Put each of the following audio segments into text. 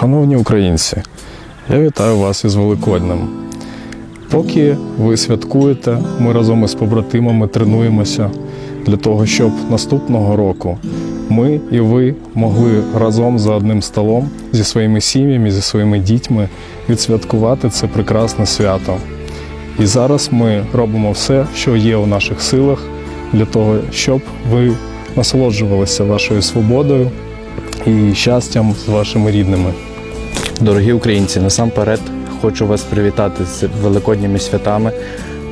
Шановні українці, я вітаю вас із Великоднем. Поки ви святкуєте, ми разом із побратимами тренуємося для того, щоб наступного року ми і ви могли разом за одним столом зі своїми сім'ями, зі своїми дітьми відсвяткувати це прекрасне свято. І зараз ми робимо все, що є у наших силах, для того, щоб ви насолоджувалися вашою свободою і щастям з вашими рідними. Дорогі українці, насамперед хочу вас привітати з великодніми святами,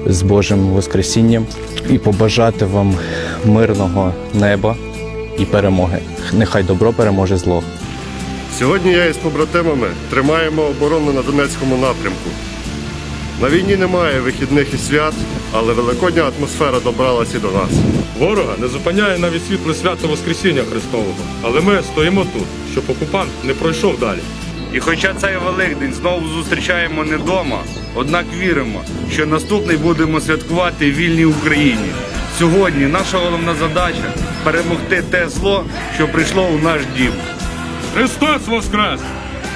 з Божим Воскресінням і побажати вам мирного неба і перемоги. Нехай добро переможе зло. Сьогодні я із побратимами тримаємо оборону на Донецькому напрямку. На війні немає вихідних і свят, але великодня атмосфера добралась і до нас. Ворога не зупиняє навіть світле свято Воскресіння Христового. Але ми стоїмо тут, щоб окупант не пройшов далі. І хоча цей Великдень знову зустрічаємо не вдома, однак віримо, що наступний будемо святкувати в вільній Україні. Сьогодні наша головна задача перемогти те зло, що прийшло у наш дім. Христос Воскрес!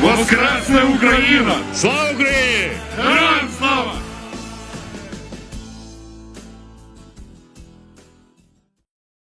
Воскресне Україна! Слава Україні!